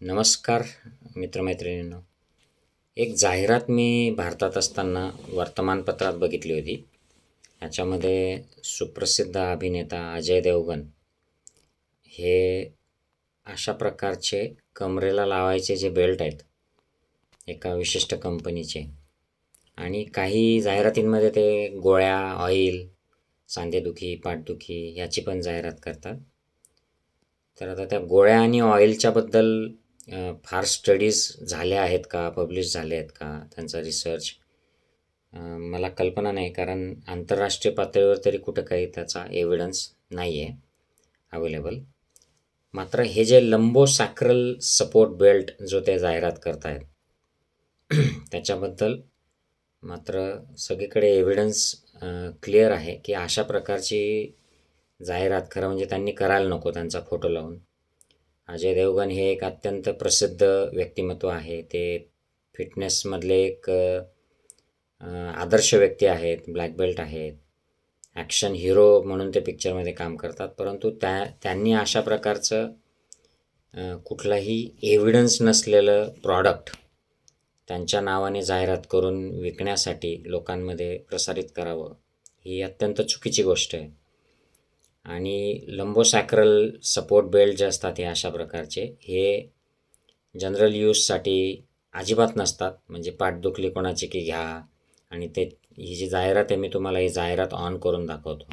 नमस्कार मित्रमैत्रिणींनो. एक जाहिरात मी भारतात असताना वर्तमानपत्रात बघितली होती. ह्याच्यामध्ये सुप्रसिद्ध अभिनेता अजय देवगन हे अशा प्रकारचे कमरेला लावायचे जे बेल्ट आहेत एका विशिष्ट कंपनीचे. आणि काही जाहिरातींमध्ये ते गोळ्या ऑइल सांधेदुखी पाठदुखी याची पण जाहिरात करतात. तर आता त्या गोळ्या आणि ऑइलच्याबद्दल फार स्टडीज झाल्या आहेत का? पब्लिश झाले आहेत का? त्यांचा रिसर्च मला कल्पना नाही कारण आंतरराष्ट्रीय पातळीवर तरी कुठं काही त्याचा एव्हिडन्स नाही आहे अवेलेबल मात्र हे जे लंबो सॅक्रल सपोर्ट बेल्ट जो ते जाहिरात करतायत त्याच्याबद्दल मात्र सगळीकडे एव्हिडन्स क्लिअर आहे की अशा प्रकारची जाहिरात खरं म्हणजे त्यांनी करायला नको त्यांचा फोटो लावून. अजय देवगण हे एक अत्यंत प्रसिद्ध व्यक्तिमत्व आहे. ते फिटनेसमधले एक आदर्श व्यक्ती आहेत ब्लॅक बेल्ट आहेत ॲक्शन हिरो म्हणून ते पिक्चरमध्ये काम करतात. परंतु त्या त्यांनी अशा प्रकारचं कुठलाही एव्हिडन्स नसलेलं प्रॉडक्ट त्यांच्या नावाने जाहिरात करून विकण्यासाठी लोकांमध्ये प्रसारित करावं ही अत्यंत चुकीची गोष्ट आहे. आणि लंबोसॅक्रल सपोर्ट बेल्ट जे असतात हे अशा प्रकारचे हे जनरल यूजसाठी अजिबात नसतात. म्हणजे पाठ दुखली कोणाची की घ्या. आणि ते ही जी जाहिरात आहे मी तुम्हाला ही जाहिरात ऑन करून दाखवतो.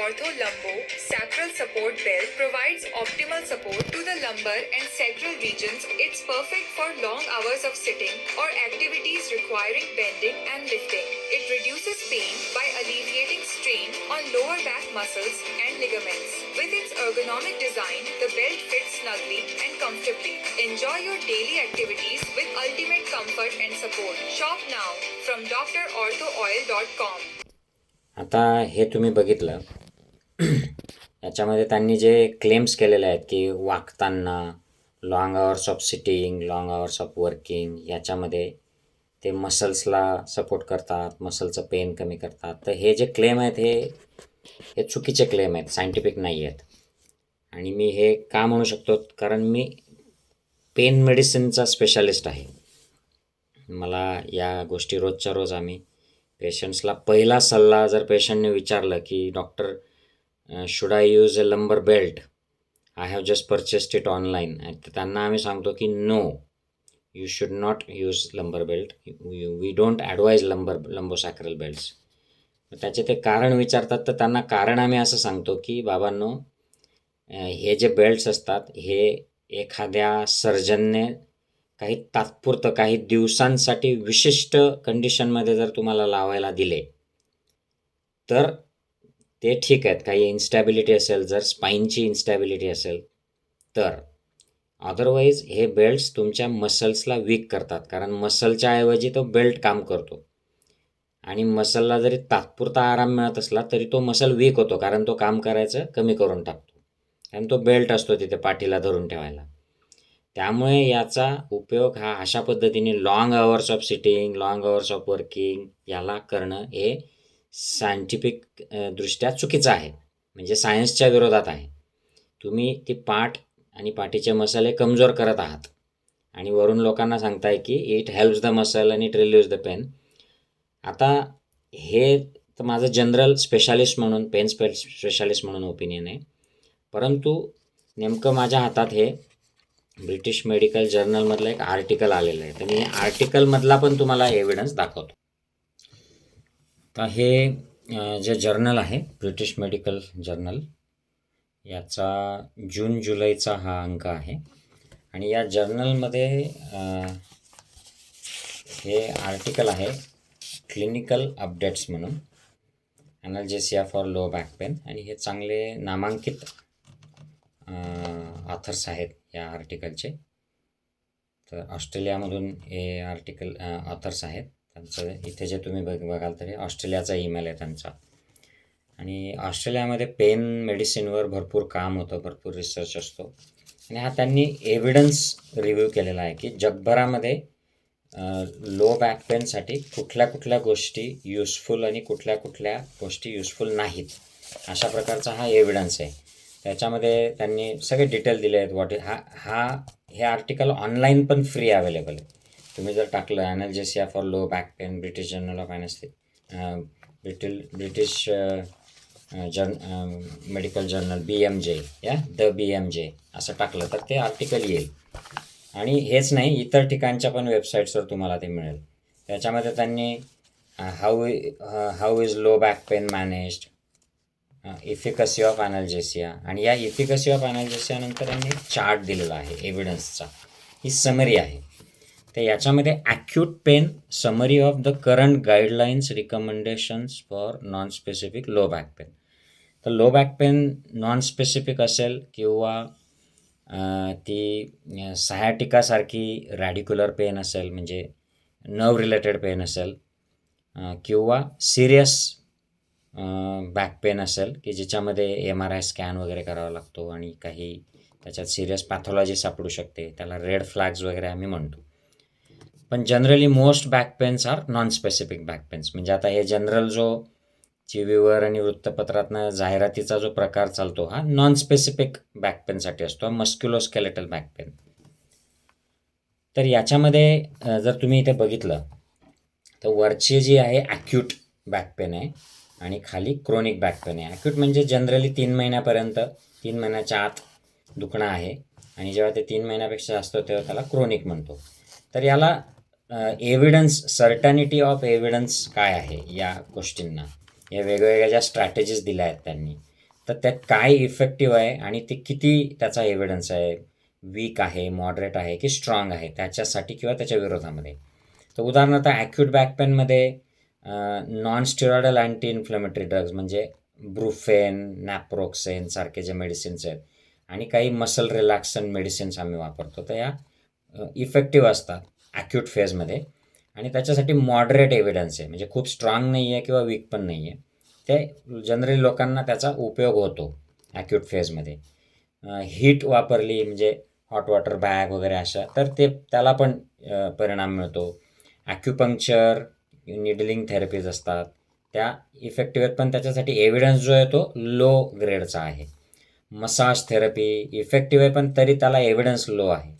Dr. Ortho Lumbo Sacral Support Belt provides optimal support to the lumbar and sacral regions. It's perfect for long hours of sitting or activities requiring bending and lifting. It reduces pain by alleviating strain on lower back muscles and ligaments. With its ergonomic design, the belt fits snugly and comfortably. Enjoy your daily activities with ultimate comfort and support. Shop now from drorthooil.com. आता हे तुम्ही बघितलं याच्यामध्ये त्यांनी जे claims केलेले आहेत की वागताना long hours of sitting long hours of working याच्यामध्ये ते मसल्सला सपोर्ट करतात मसलचं पेन कमी करतात. तर हे जे क्लेम आहेत हे हे चुकीचे क्लेम आहेत सायंटिफिक नाही आहेत. आणि मी हे का म्हणू शकतो? कारण मी पेन मेडिसिनचा स्पेशालिस्ट आहे. मला या गोष्टी रोजच्या रोज आम्ही पेशंट्सला पहिला सल्ला जर पेशंटने विचारलं की doctor should I use a lumbar belt I have just purchased it online तर त्यांना आम्ही सांगतो की no you should not use lumbar belt we don't advise lumbar lumbosacral belts त्याचे ते कारण विचारतात. तर त्यांना कारण आम्ही असं सांगतो की बाबांनो हे जे बेल्ट्स असतात हे एखाद्या सर्जनने काही तात्पुरतं काही दिवसांसाठी विशिष्ट कंडिशनमध्ये जर तुम्हाला लावायला दिले तर ते ठीक आहेत. काही इन्स्टॅबिलिटी असेल जर स्पाईनची इन्स्टॅबिलिटी असेल तर. अदरवाईज हे बेल्ट्स तुमच्या मसल्सला वीक करतात. कारण मसलच्या ऐवजी तो बेल्ट काम करतो. आणि मसलला जरी तात्पुरता आराम मिळत असला तरी तो मसल वीक होतो. कारण तो काम करायचं कमी करून टाकतो. कारण तो बेल्ट असतो तिथे पाठीला धरून ठेवायला. त्यामुळे याचा उपयोग हा अशा पद्धतीने long hours of sitting long hours of working याला करणं हे सायंटिफिक दृष्ट्या चुकीचं आहे. म्हणजे सायन्सच्या विरोधात आहे. तुम्ही ती पाठ आणि पाठीचे मसाले कमजोर करत आहात. आणि वरून लोकांना सांगताय की इट हेल्प्स द मसल आणि इट रिल्यूज द पेन आता हे तर माझं जनरल स्पेशालिस्ट म्हणून पेन स्पे स्पेशालिस्ट म्हणून ओपिनियन आहे. परंतु नेमकं माझ्या हातात हे ब्रिटिश मेडिकल जर्नलमधलं एक आर्टिकल आलेलं आहे. तर मी आर्टिकलमधला पण तुम्हाला एव्हिडन्स दाखवतो. तर हे जे जर्नल आहे ब्रिटिश मेडिकल जर्नल याचा जून जुलैचा हा अंक आहे. आणि या जर्नलमध्ये हे आर्टिकल आहे क्लिनिकल अपडेट्स म्हणून. Analgesia for low back pain आणि हे चांगले नामांकित ऑथर्स आहेत या आर्टिकलचे तर ऑस्ट्रेलियामधून हे आर्टिकल ऑथर्स आहेत. त्यांचं इथे जे तुम्ही बघ बघाल तर हे ऑस्ट्रेलियाचा ईमेल आहे त्यांचा. आणि ऑस्ट्रेलियामध्ये पेन मेडिसिनवर भरपूर काम होतं भरपूर रिसर्च असतो. आणि हा त्यांनी एव्हिडन्स रिव्ह्यू केलेला आहे की जगभरामध्ये लो बॅक पेनसाठी कुठल्या कुठल्या गोष्टी युजफुल आणि कुठल्या कुठल्या गोष्टी युजफुल नाहीत. अशा प्रकारचा हा एव्हिडन्स आहे. त्याच्यामध्ये त्यांनी सगळे डिटेल दिले आहेत. वॉट हा हा हे आर्टिकल ऑनलाईन पण फ्री अवेलेबल आहे. तुम्ही जर टाकलं analgesia for low back pain British journal of anaesthesia British British journal medical journal B M J या द बी एम जे असं टाकलं तर ते आर्टिकल येईल. आणि हेच नाही इतर ठिकाणच्या पण वेबसाईट्सवर तुम्हाला ते मिळेल. त्याच्यामध्ये त्यांनी how how is low back pain managed efficacy of analgesia आणि या इफिकसी ऑफ ॲनल्जेसियानंतर यांनी चार्ट दिलेला आहे एव्हिडन्सचा ही समरी आहे. तर याच्यामध्ये acute pain summary of the current guidelines recommendations for non specific low back pain तर low back pain non specific असेल किंवा ती सहाटिकासारखी रॅडिक्युलर पेन असेल म्हणजे नर्व रिलेटेड पेन असेल किंवा सिरियस बॅक पेन असेल की ज्याच्यामध्ये एम आर आय स्कॅन वगैरे करावा लागतो आणि काही त्याच्यात सिरियस पॅथॉलॉजी सापडू शकते त्याला रेड फ्लॅग्स वगैरे आम्ही म्हणतो. पण generally most back pains are non specific back pains म्हणजे आता हे जनरल जो टी व्हीवर आणि वृत्तपत्रातनं जाहिरातीचा जो प्रकार चालतो हा नॉन स्पेसिफिक बॅक पेनसाठी असतो मस्क्युलोस्केलेटल बॅक पेन तर याच्यामध्ये जर तुम्ही इथे बघितलं तर वरची जी आहे ॲक्यूट बॅक पेन आहे आणि खाली क्रोनिक बॅक पेन आहे. ॲक्यूट म्हणजे जनरली तीन महिन्यापर्यंत तीन महिन्याच्या आत दुखणं आहे आणि जेव्हा ते तीन महिन्यापेक्षा जास्त होतं तेव्हा त्याला क्रोनिक म्हणतो. तर याला एव्हिडन्स सर्टनिटी ऑफ एव्हिडन्स काय आहे या गोष्टींना? या वेगवेगळ्या ज्या स्ट्रॅटेजीज दिल्या आहेत त्यांनी. तर त्यात काय इफेक्टिव्ह आहे आणि ते किती त्याचा एव्हिडन्स आहे? वीक आहे मॉडरेट आहे की स्ट्रॉंग आहे? त्याच्यासाठी किंवा त्याच्या विरोधामध्ये. तर उदाहरणार्थ ॲक्यूट बॅक पेनमध्ये non steroidal anti inflammatory drugs म्हणजे ब्रुफेन नॅप्रोक्सेन सारखे जे मेडिसिन्स आहेत आणि काही मसल रिलॅक्सन मेडिसिन्स आम्ही वापरतो. तर या इफेक्टिव्ह असतात. ॲक्यूट फेजमध्ये आणि त्याच्यासाठी मॉडरेट एव्हिडन्स आहे. म्हणजे खूप स्ट्रॉंग नाही आहे किंवा वीक पण नाही आहे ते जनरली लोकांना त्याचा उपयोग होतो ॲक्यूट फेजमध्ये हीट वापरली म्हणजे हॉट वॉटर बॅग वगैरे अशा तर ते त्याला पण परिणाम मिळतो. ॲक्युपंक्चर निडलिंग थेरपीज असतात. त्या इफेक्टिव्ह आहेत पण त्याच्यासाठी एव्हिडन्स जो आहे तो लो ग्रेडचा आहे. मसाज थेरपी इफेक्टिव्ह आहे पण तरी त्याला एव्हिडन्स लो आहे.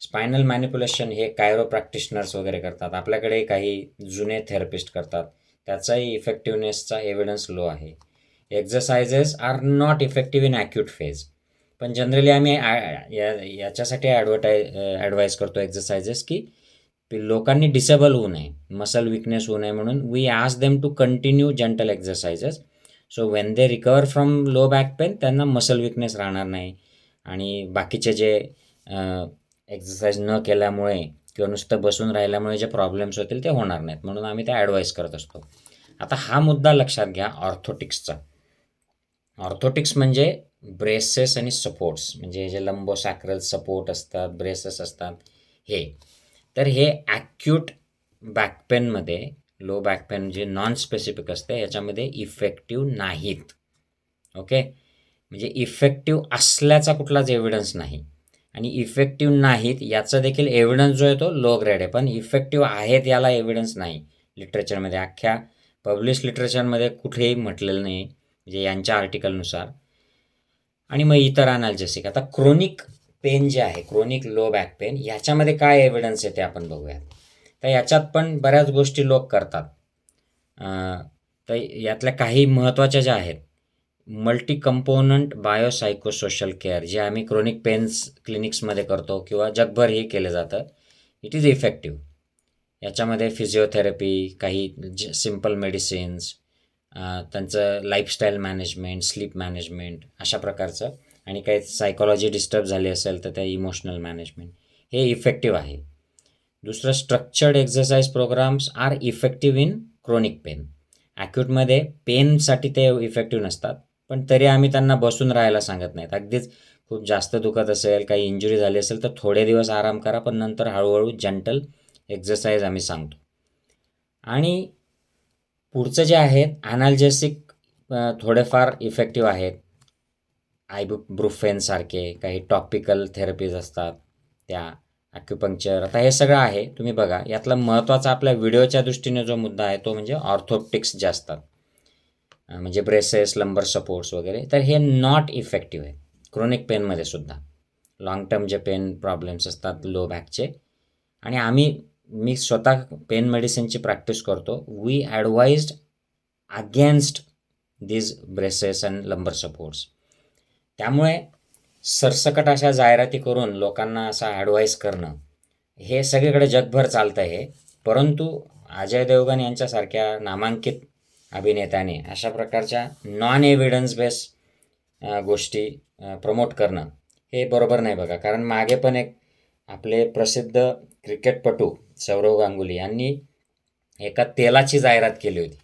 स्पायनल मॅनिप्युलेशन हे कायरो प्रॅक्टिशनर्स वगैरे करतात. आपल्याकडे काही जुने थेरपिस्ट करतात. त्याचाही इफेक्टिव्हनेसचा एव्हिडन्स लो आहे. Exercises are not effective in acute phase पण जनरली आम्ही या याच्यासाठी ॲडव्हर्टाय ॲडवाईज करतो एक्झरसायझेस की लोकांनी डिसेबल होऊ नये. मसल विकनेस होऊ नये म्हणून we urge them to continue gentle exercises so when they recover from low back pain त्यांना मसल विकनेस राहणार नाही. आणि बाकीचे जे एक्झरसाईज न केल्यामुळे किंवा नुसतं बसून राहिल्यामुळे जे प्रॉब्लेम्स होतील ते होणार नाहीत. म्हणून आम्ही ते ॲडवाईस करत असतो. आता हा मुद्दा लक्षात घ्या ऑर्थोटिक्सचा ऑर्थोटिक्स म्हणजे ब्रेसेस आणि सपोर्ट्स म्हणजे जे जे लंबोसॅक्रल सपोर्ट असतात ब्रेसेस असतात हे. तर हे ॲक्यूट बॅकपेनमध्ये लो बॅकपेन जे नॉन स्पेसिफिक असते याच्यामध्ये इफेक्टिव्ह नाहीत. ओके म्हणजे इफेक्टिव्ह असल्याचा कुठलाच एव्हिडन्स नाही. आणि इफेक्टिव्ह नाहीत याचा देखील एव्हिडन्स जो आहे तो लो ग्रेड आहे. पण इफेक्टिव्ह आहेत याला एव्हिडन्स नाही. लिटरेचरमध्ये अख्ख्या पब्लिश लिटरेचरमध्ये कुठेही म्हटलेलं नाही म्हणजे यांच्या आर्टिकलनुसार आणि मग इतर अनाल्जेसिक आता क्रोनिक पेन जे आहे क्रोनिक लो बॅक पेन याच्यामध्ये काय एव्हिडन्स आहे ते आपण बघूयात. तर याच्यात पण बऱ्याच गोष्टी लोक करतात. तर यातल्या काही महत्त्वाच्या ज्या आहेत मल्टी कंपोनंट बायोसायकोसोशल केअर जे आम्ही क्रोनिक पेन्स क्लिनिक्समध्ये करतो किंवा जगभर हे केलं जातं इट इज इफेक्टिव्ह याच्यामध्ये फिजिओथेरपी काही ज सिंपल मेडिसिन्स त्यांचं लाईफस्टाईल मॅनेजमेंट स्लीप मॅनेजमेंट अशा प्रकारचं. आणि काही सायकोलॉजी डिस्टर्ब झाली असेल तर त्या इमोशनल मॅनेजमेंट हे इफेक्टिव्ह आहे. दुसरं structured exercise programs are effective in chronic pain ॲक्यूटमध्ये पेनसाठी ते इफेक्टिव्ह नसतात. पण तरी आम्ही त्यांना बसून राहायला सांगत नाहीत. अगदीच खूप जास्त दुखत असेल काही इंजुरी झाली असेल तर थोडे दिवस आराम करा पण नंतर हळूहळू जंटल एक्झरसाइज आम्ही सांगतो. आणि पुढचं जे आहे ॲनाल्जेसिक थोडेफार इफेक्टिव्ह आहेत. आयबु ब्रुफेनसारखे काही टॉपिकल थेरपीज असतात त्या ॲक्युपंक्चर आता हे सगळं आहे तुम्ही बघा. यातला महत्त्वाचा आपल्या व्हिडिओच्या दृष्टीने जो मुद्दा आहे तो म्हणजे ऑर्थोप्टिक्स जे असतात. म्हणजे ब्रेसेस लंबर सपोर्ट्स वगैरे. तर हे नॉट इफेक्टिव्ह आहे. क्रोनिक पेनमध्ये सुद्धा. लॉंग टर्म जे पेन प्रॉब्लेम्स असतात लो बॅकचे आणि आम्ही मी स्वतः पेन मेडिसिनची प्रॅक्टिस करतो. We advised against these braces and lumbar supports त्यामुळे सरसकट अशा जाहिराती करून लोकांना असा ॲडवाईस करणं हे सगळीकडे जगभर चालतं आहे परंतु अजय देवगण यांच्यासारख्या नामांकित अभिनेत्याने अशा प्रकारच्या नॉन एव्हिडन्स बेस गोष्टी प्रमोट करणं हे बरोबर नाही बघा. कारण मागे पण एक आपले प्रसिद्ध क्रिकेटपटू सौरव गांगुली यांनी एका तेलाची जाहिरात केली होती.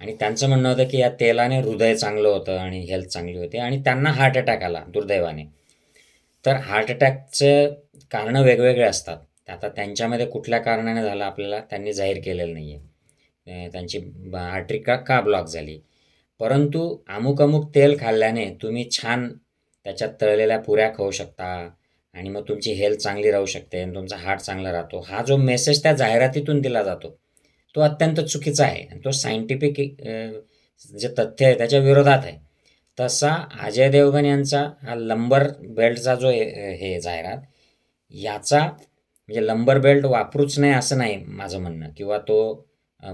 आणि त्यांचं म्हणणं होतं की या तेलाने हृदय चांगलं होतं आणि हेल्थ चांगली होती आणि त्यांना हार्ट अटॅक आला दुर्दैवाने. तर हार्ट अटॅकचे कारणं वेगवेगळे असतात. आता त्यांच्यामध्ये कुठल्या कारणाने झालं आपल्याला त्यांनी जाहीर केलेलं नाही आहे त्यांची आर्टरी का ब्लॉक झाली? परंतु अमुक अमुक तेल खाल्ल्याने तुम्ही छान त्याच्यात तळलेल्या पुऱ्या खाऊ शकता आणि मग तुमची हेल्थ चांगली राहू शकते आणि तुमचा हार्ट चांगला राहतो. हा जो मेसेज त्या जाहिरातीतून दिला जातो तो अत्यंत चुकीचा आहे आणि तो सायंटिफिक जे तथ्य आहे त्याच्या विरोधात आहे. तसा अजय देवगण यांचा हा लंबर बेल्टचा जो हे हे जाहिरात याचा म्हणजे लंबर बेल्ट वापरूच नाही असं नाही माझं म्हणणं. किंवा तो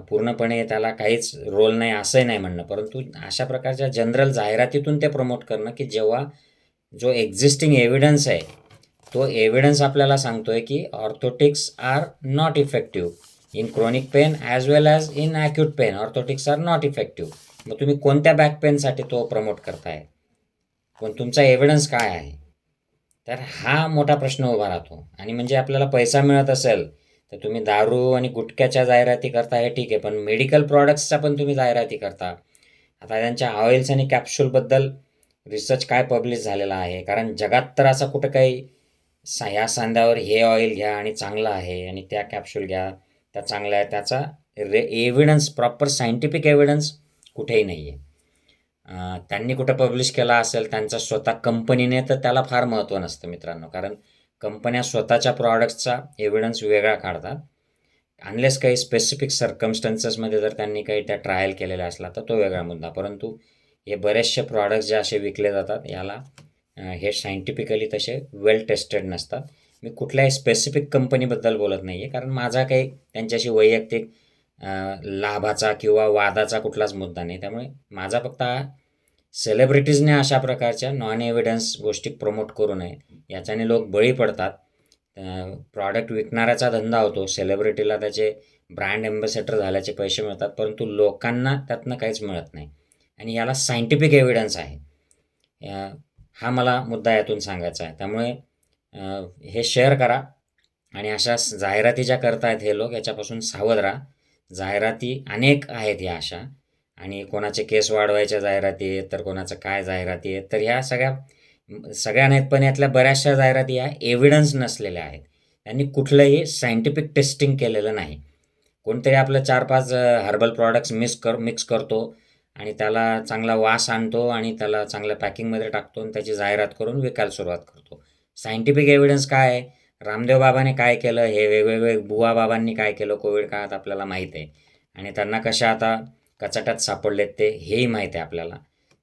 पूर्णपणे त्याला काहीच रोल नाही असंही नाही म्हणणं. परंतु अशा प्रकारच्या जनरल जाहिरातीतून ते प्रमोट करणं की जेव्हा जो एक्झिस्टिंग एव्हिडन्स आहे तो एव्हिडन्स आपल्याला सांगतो आहे की orthotics are not effective in chronic pain as well as in acute pain orthotics are not effective मग तुम्ही कोणत्या बॅक पेनसाठी तो प्रमोट करताय? पण तुमचा एव्हिडन्स काय आहे? तर हा मोठा प्रश्न उभा राहतो. आणि म्हणजे आपल्याला पैसा मिळत असेल तर तुम्ही दारू आणि गुटख्याच्या जाहिराती करता हे ठीक आहे पण मेडिकल प्रॉडक्ट्सच्या पण तुम्ही जाहिराती करता. आता त्यांच्या ऑइल्स आणि कॅप्सूलबद्दल रिसर्च काय पब्लिश झालेला आहे? कारण जगात तर असं कुठं काही सा ह्या सांध्यावर हे ऑइल घ्या आणि चांगलं आहे आणि त्या कॅप्सूल घ्या त्या चांगल्या आहे त्याचा रे एव्हिडन्स प्रॉपर सायंटिफिक एव्हिडन्स कुठेही नाही आहे त्यांनी कुठं पब्लिश केला असेल त्यांचा स्वतः कंपनीने तर त्याला फार महत्त्व नसतं मित्रांनो. कारण कंपन्या स्वतःच्या प्रॉडक्ट्सचा एव्हिडन्स वेगळा काढतात. अनलेस काही स्पेसिफिक सर्कमस्टन्सेसमध्ये जर त्यांनी काही त्या ट्रायल केलेल्या असला तर तो वेगळा मुद्दा. परंतु हे बरेचसे प्रॉडक्ट्स जे असे विकले जातात याला हे सायंटिफिकली तसे वेल टेस्टेड नसतात. मी कुठल्याही स्पेसिफिक कंपनीबद्दल बोलत नाही आहे कारण माझा काही त्यांच्याशी वैयक्तिक लाभाचा किंवा वादाचा कुठलाच मुद्दा नाही. त्यामुळे माझा फक्त हा सेलिब्रिटीजने अशा प्रकारच्या नॉन एव्हिडन्स गोष्टी प्रमोट करू नये. याच्याने लोक बळी पडतात. प्रॉडक्ट विकणाऱ्याचा धंदा होतो. सेलिब्रिटीला त्याचे ब्रँड एम्बॅसेडर झाल्याचे पैसे मिळतात. परंतु लोकांना त्यातनं काहीच मिळत नाही. आणि याला सायंटिफिक एव्हिडन्स आहे. हा मला मुद्दा यातून सांगायचा आहे. त्यामुळे हे शेअर करा आणि अशा जाहिराती ज्या करतायत हे लोक याच्यापासून सावध राहा. जाहिराती अनेक आहेत या अशा. आणि कोणाचे केस वाढवायच्या जाहिराती आहेत तर कोणाचं काय जाहिराती आहेत तर ह्या सगळ्या सगळ्या नाहीत पण यातल्या बऱ्याचशा जाहिराती ह्या एव्हिडन्स नसलेल्या आहेत. त्यांनी कुठलंही सायंटिफिक टेस्टिंग केलेलं नाही. कोणतरी आपलं चार पाच हर्बल प्रॉडक्ट्स मिक्स कर मिक्स करतो आणि त्याला चांगला वास आणतो आणि त्याला चांगल्या पॅकिंगमध्ये टाकतो आणि त्याची जाहिरात करून विकायला सुरुवात करतो. सायंटिफिक एव्हिडन्स काय आहे? रामदेव बाबाने काय केलं? हे वेगवेगळे बुवा बाबांनी काय केलं? कोविड काळात आपल्याला माहीत आहे. आणि त्यांना कशा आता कचाट्यात सापडलेत ते हेही माहीत आहे आपल्याला.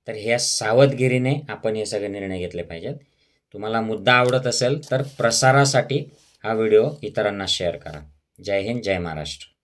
तर ह्या सावधगिरीने आपण हे सगळे निर्णय घेतले पाहिजेत. तुम्हाला मुद्दा आवडत असेल तर प्रसारासाठी हा व्हिडिओ इतरांना शेअर करा. जय हिंद जय महाराष्ट्र.